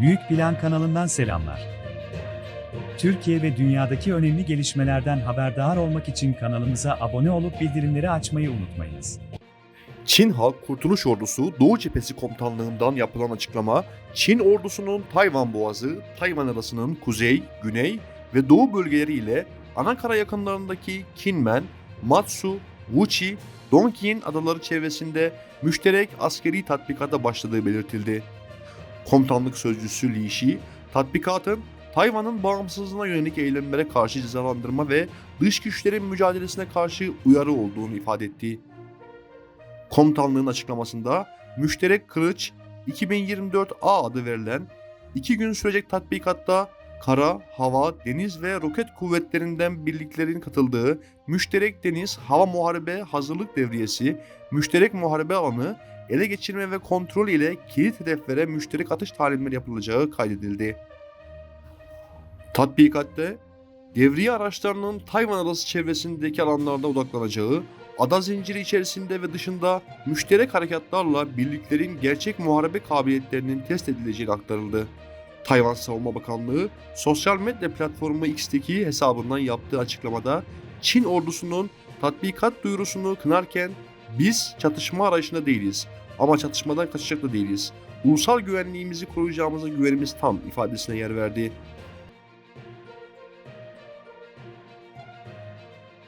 Büyük Plan kanalından selamlar. Türkiye ve dünyadaki önemli gelişmelerden haberdar olmak için kanalımıza abone olup bildirimleri açmayı unutmayınız. Çin Halk Kurtuluş Ordusu Doğu Cephesi Komutanlığı'ndan yapılan açıklama, Çin ordusunun Tayvan Boğazı, Tayvan Adası'nın kuzey, güney ve doğu bölgeleri ile Anakara yakınlarındaki Kinmen, Matsu, Wuxi, Dongyin adaları çevresinde müşterek askeri tatbikata başladığı belirtildi. Komutanlık sözcüsü Li Shi, tatbikatın Tayvan'ın bağımsızlığına yönelik eylemlere karşı cezalandırma ve dış güçlerin mücadelesine karşı uyarı olduğunu ifade etti. Komutanlığın açıklamasında Müşterek Kılıç 2024A adı verilen iki gün sürecek tatbikatta kara, hava, deniz ve roket kuvvetlerinden birliklerin katıldığı Müşterek Deniz Hava Muharebe Hazırlık Devriyesi, Müşterek Muharebe Alanı ele geçirme ve kontrol ile kilit hedeflere müşterek atış talimleri yapılacağı kaydedildi. Tatbikatte devriye araçlarının Tayvan adası çevresindeki alanlarda odaklanacağı, ada zinciri içerisinde ve dışında müşterek harekatlarla birliklerin gerçek muharebe kabiliyetlerinin test edileceği aktarıldı. Tayvan Savunma Bakanlığı sosyal medya platformu X'teki hesabından yaptığı açıklamada Çin ordusunun tatbikat duyurusunu kınarken biz çatışma arayışında değiliz ama çatışmadan kaçacak da değiliz. Ulusal güvenliğimizi koruyacağımıza güvenimiz tam ifadesine yer verdi.